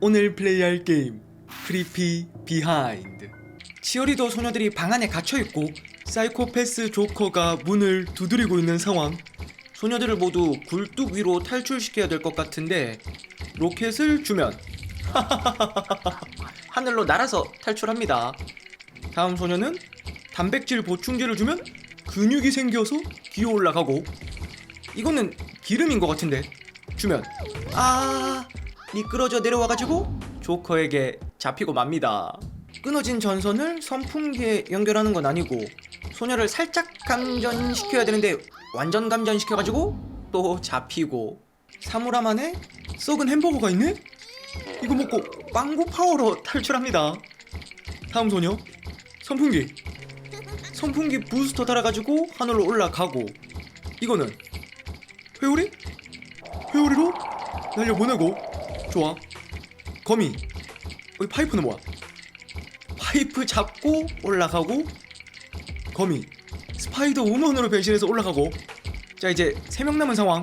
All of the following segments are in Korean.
오늘 플레이할 게임 크리피 비하인드 치어리더 소녀들이 방 안에 갇혀있고 사이코패스 조커가 문을 두드리고 있는 상황. 소녀들을 모두 굴뚝 위로 탈출시켜야 될 것 같은데 로켓을 주면. 하늘로 날아서 탈출합니다. 다음 소녀는 단백질 보충제를 주면 근육이 생겨서 기어 올라가고 이거는 기름인 것 같은데 주면. 아 미끄러져 내려와가지고 조커에게 잡히고 맙니다. 끊어진 전선을 선풍기에 연결하는 건 아니고 소녀를 살짝 감전시켜야 되는데 완전 감전시켜가지고 또 잡히고 사물함 안에 썩은 햄버거가 있네? 이거 먹고 빵구 파워로 탈출합니다. 다음 소녀 선풍기 선풍기 부스터 달아가지고 하늘로 올라가고 이거는 회오리? 회오리로 날려보내고 좋아? 거미. 여기 파이프는 뭐야? 파이프 잡고 올라가고 거미. 스파이더 우먼으로 변신해서 올라가고. 자 이제 3명 남은 상황.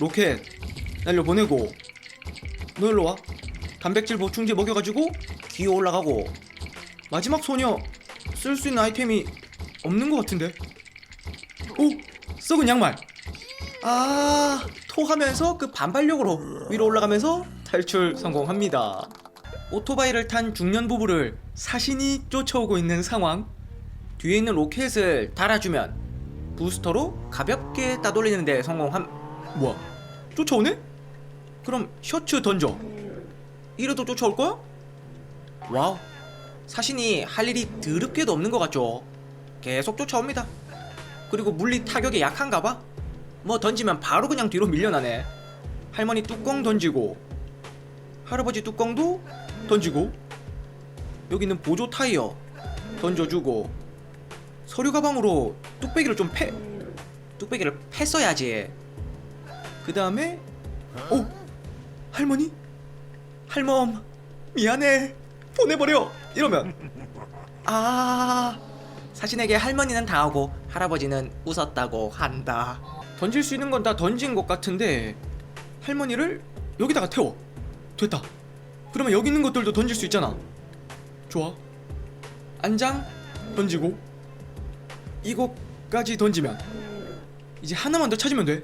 로켓 날려보내고. 너 일로 와. 단백질 보충제 먹여가지고 기어 올라가고. 마지막 소녀 쓸 수 있는 아이템이 없는 것 같은데? 오! 썩은 양말. 아 토하면서 그 반발력으로 위로 올라가면서 탈출 성공합니다. 오토바이를 탄 중년 부부를 사신이 쫓아오고 있는 상황. 뒤에 있는 로켓을 달아주면 부스터로 가볍게 따돌리는데 성공함. 뭐야? 쫓아오네? 그럼 셔츠 던져. 이래도 쫓아올 거야? 와우. 사신이 할 일이 드럽게도 없는 것 같죠? 계속 쫓아옵니다. 그리고 물리 타격에 약한가 봐. 뭐 던지면 바로 그냥 뒤로 밀려나네. 할머니 뚜껑 던지고 할아버지 뚜껑도 던지고 여기 있는 보조 타이어 던져주고 서류 가방으로 뚝배기를 좀 패. 뚝배기를 팼어야지. 그 다음에 오 할머니 할멈 미안해 보내버려 이러면 아 사신에게 할머니는 당하고 할아버지는 웃었다고 한다. 던질 수 있는 건 다 던진 것 같은데 할머니를 여기다가 태워. 됐다. 그러면 여기 있는 것들도 던질 수 있잖아. 좋아. 안장 던지고 이거까지 던지면 이제 하나만 더 찾으면 돼.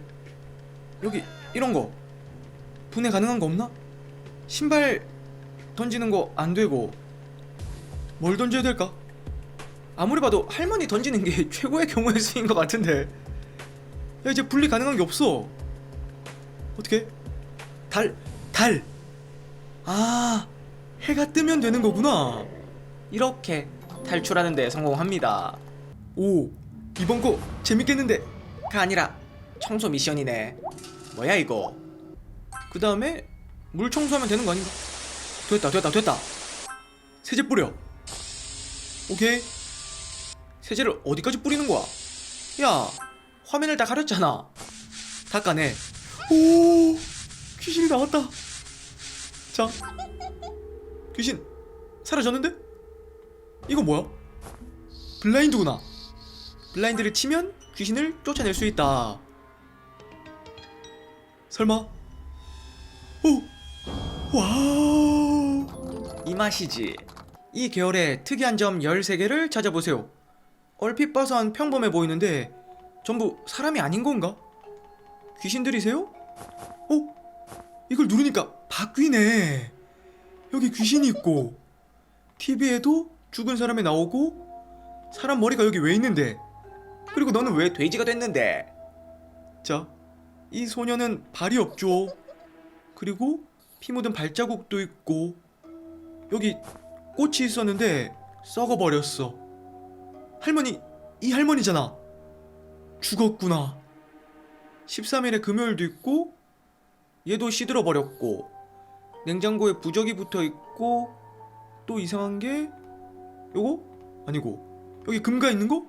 여기 이런 거 분해 가능한 거 없나? 신발 던지는 거 안 되고 뭘 던져야 될까? 아무리 봐도 할머니 던지는 게 최고의 경우의 수인 것 같은데 야 이제 분리 가능한 게 없어 어떻게 달 달. 아 해가 뜨면 되는 거구나. 이렇게 탈출하는 데 성공합니다. 오 이번 거 재밌겠는데? 가 아니라 청소 미션이네. 뭐야 이거? 그 다음에 물 청소하면 되는 거 아닌가? 됐다 됐다 됐다. 세제 뿌려. 오케이. 세제를 어디까지 뿌리는 거야? 야, 화면을 다 가렸잖아. 닦아내. 오, 귀신이 나왔다. 자, 귀신 사라졌는데? 이거 뭐야? 블라인드구나. 블라인드를 치면 귀신을 쫓아낼 수 있다. 설마? 오, 와우. 이 맛이지. 이 계열의 특이한 점 13개를 찾아보세요. 얼핏 봐선 평범해 보이는데 전부 사람이 아닌 건가? 귀신들이세요? 어? 이걸 누르니까 바뀌네. 여기 귀신이 있고 TV에도 죽은 사람이 나오고 사람 머리가 여기 왜 있는데? 그리고 너는 왜 돼지가 됐는데? 자, 이 소녀는 발이 없죠. 그리고 피 묻은 발자국도 있고 여기 꽃이 있었는데 썩어버렸어. 할머니, 이 할머니잖아. 죽었구나. 13일에 금요일도 있고, 얘도 시들어 버렸고, 냉장고에 부적이 붙어 있고, 또 이상한 게, 요거? 아니고, 여기 금가 있는 거?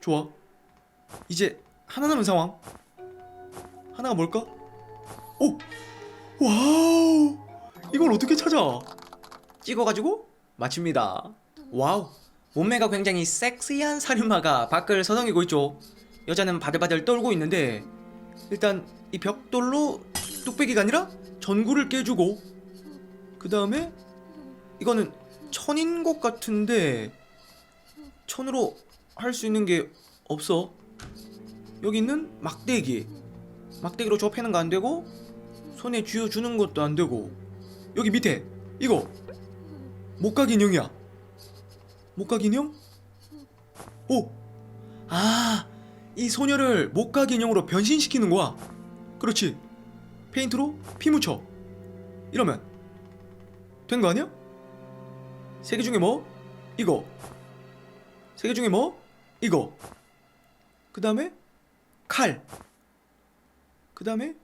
좋아. 이제 하나 남은 상황. 하나가 뭘까? 오! 와우! 이걸 어떻게 찾아? 찍어가지고 맞춥니다. 와우. 몸매가 굉장히 섹시한 사륜마가 밖을 서성이고 있죠. 여자는 바들바들 떨고 있는데 일단 이 벽돌로 뚝배기가 아니라 전구를 깨주고 그 다음에 이거는 천인 것 같은데 천으로 할 수 있는 게 없어. 여기 있는 막대기. 막대기로 저 패는 거 안 되고 손에 쥐어 주는 것도 안 되고 여기 밑에 이거 목각 인형이야. 목각 인형? 오, 아, 이 소녀를 목각 인형으로 변신시키는 거야. 그렇지. 페인트로 피 묻혀. 이러면 된 거 아니야? 세 개 중에 뭐? 이거. 세 개 중에 뭐? 이거. 그 다음에 칼. 그 다음에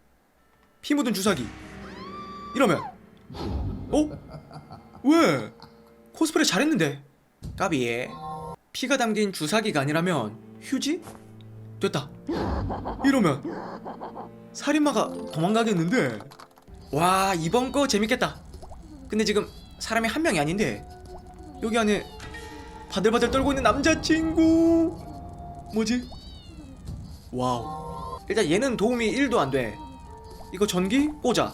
피 묻은 주사기. 이러면 어? 왜? 코스프레 잘했는데. 까비. 피가 담긴 주사기가 아니라면 휴지? 됐다. 이러면 살인마가 도망가겠는데. 와 이번 거 재밌겠다. 근데 지금 사람이 한 명이 아닌데 여기 안에 바들바들 떨고 있는 남자친구 뭐지? 와우. 일단 얘는 도움이 1도 안 돼. 이거 전기 꽂아.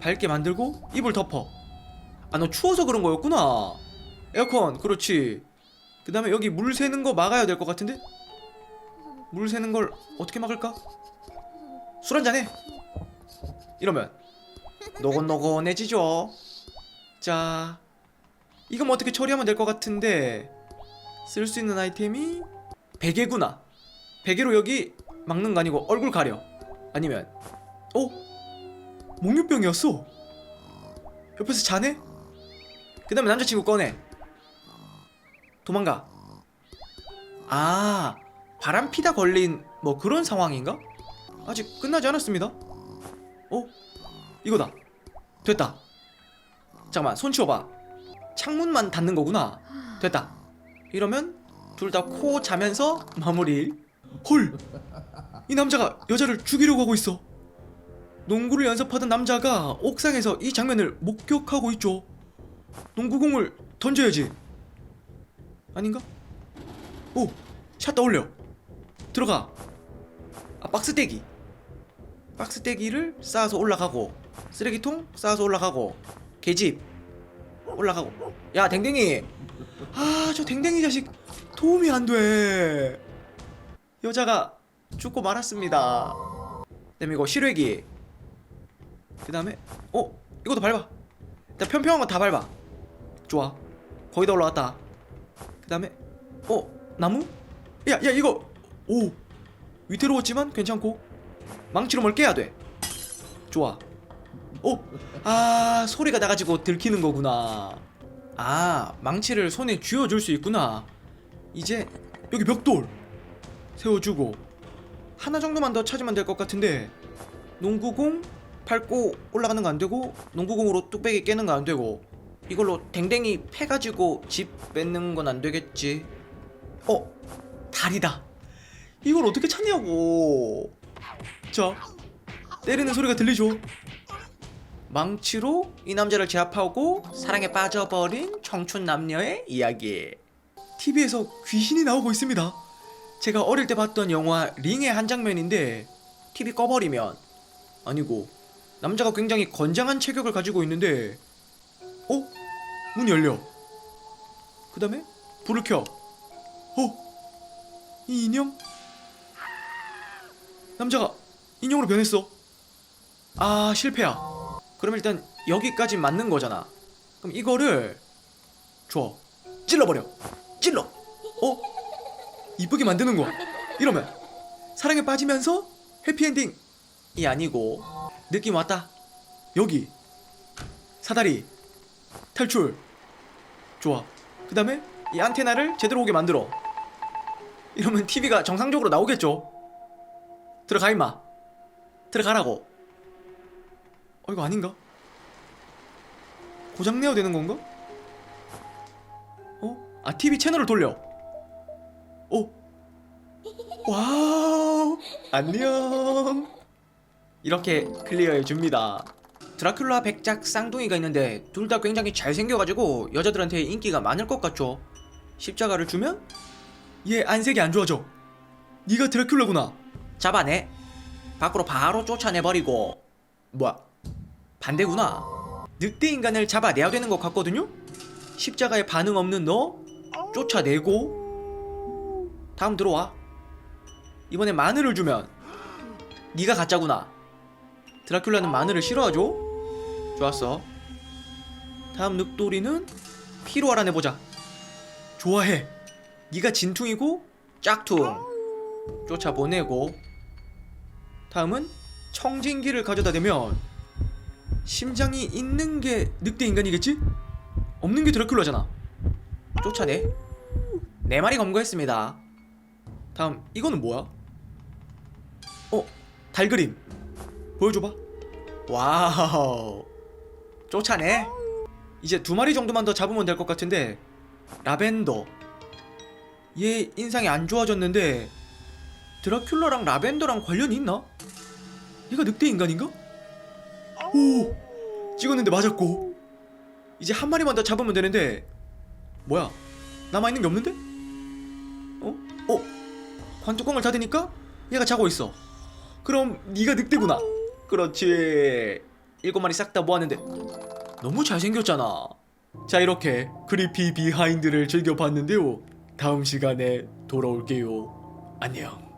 밝게 만들고 이불 덮어. 아 너 추워서 그런 거였구나. 에어컨 그렇지. 그 다음에 여기 물 새는 거 막아야 될 것 같은데? 물 새는 걸 어떻게 막을까? 술 한잔해. 이러면 노곤노곤해지죠. 자, 이건 뭐 어떻게 처리하면 될 것 같은데 쓸 수 있는 아이템이 베개구나. 베개로 여기 막는 거 아니고 얼굴 가려. 아니면 어? 목류병이었어. 옆에서 자네? 그 다음에 남자친구 꺼내. 도망가. 아, 바람 피다 걸린 뭐 그런 상황인가? 아직 끝나지 않았습니다. 어? 이거다. 됐다. 잠깐만, 손 치워봐. 창문만 닫는 거구나. 됐다. 이러면 둘 다 코 자면서 마무리. 헐! 이 남자가 여자를 죽이려고 하고 있어. 농구를 연습하던 남자가 옥상에서 이 장면을 목격하고 있죠. 농구공을 던져야지. 아닌가? 오! 샷 떠올려. 들어가. 아, 박스 떼기. 박스 떼기를 쌓아서 올라가고 쓰레기통 쌓아서 올라가고 계집 올라가고. 야 댕댕이. 아 저 댕댕이 자식 도움이 안 돼. 여자가 죽고 말았습니다. 그다음에 이거 실외기. 그 다음에 어 이것도 밟아. 일단 평평한 거 다 밟아. 좋아. 거의 다 올라갔다. 그 다음에 어 나무? 야야 이거 오 위태로웠지만 괜찮고. 망치로 뭘 깨야 돼? 좋아. 어? 아 소리가 나가지고 들키는 거구나. 아 망치를 손에 쥐어줄 수 있구나. 이제 여기 벽돌 세워주고. 하나 정도만 더 찾으면 될 것 같은데. 농구공 밟고 올라가는 거 안 되고 농구공으로 뚝배기 깨는 거 안 되고. 이걸로 댕댕이 패가지고 집 뺏는 건 안 되겠지. 어 다리다 이걸 어떻게 찾냐고 자 때리는 소리가 들리죠 망치로 이 남자를 제압하고 사랑에 빠져버린 청춘 남녀의 이야기. TV에서 귀신이 나오고 있습니다. 제가 어릴 때 봤던 영화 링의 한 장면인데 TV 꺼버리면 아니고 남자가 굉장히 건장한 체격을 가지고 있는데 어? 문 열려. 그 다음에 불을 켜. 어? 이 인형? 남자가 인형으로 변했어. 아 실패야. 그럼 일단 여기까지 맞는 거잖아. 그럼 이거를 줘. 찔러버려. 찔러. 어? 이쁘게 만드는 거야. 이러면 사랑에 빠지면서 해피엔딩이 아니고 느낌 왔다. 여기 사다리 탈출. 좋아. 그 다음에 이 안테나를 제대로 오게 만들어. 이러면 TV가 정상적으로 나오겠죠. 들어가 임마. 들어가라고. 어 이거 아닌가? 고장 내야 되는 건가? 어? 아 TV 채널을 돌려. 어? 와우 안녕. 이렇게 클리어해 줍니다. 드라큘라 백작 쌍둥이가 있는데 둘 다 굉장히 잘생겨가지고 여자들한테 인기가 많을 것 같죠. 십자가를 주면 얘 안색이 안 좋아져. 네가 드라큘라구나. 잡아내. 밖으로 바로 쫓아내버리고 뭐야? 반대구나. 늑대 인간을 잡아내야 되는 것 같거든요? 십자가에 반응 없는 너 쫓아내고 다음 들어와 이번에 마늘을 주면 네가 가짜구나 드라큘라는 마늘을 싫어하죠? 좋았어 다음 늑돌이는 피로 알아내보자 좋아해 네가 진퉁이고 짝퉁 쫓아보내고 다음은 청진기를 가져다 대면 심장이 있는 게 늑대 인간이겠지? 없는 게 드라큘라잖아. 쫓아내. 네 마리 검거했습니다. 다음 이거는 뭐야? 어? 달 그림. 보여줘 봐. 와우. 쫓아내. 이제 두 마리 정도만 더 잡으면 될 것 같은데 라벤더. 얘 인상이 안 좋아졌는데 드라큘라랑 라벤더랑 관련이 있나? 얘가 늑대 인간인가? 오! 찍었는데 맞았고. 이제 한 마리만 더 잡으면 되는데 뭐야? 남아있는 게 없는데? 어? 어? 관뚜껑을 닫으니까 얘가 자고 있어. 그럼 네가 늑대구나. 그렇지. 일곱 마리 싹 다 모았는데. 너무 잘생겼잖아. 자 이렇게 크리피 비하인드를 즐겨봤는데요. 다음 시간에 돌아올게요. 안녕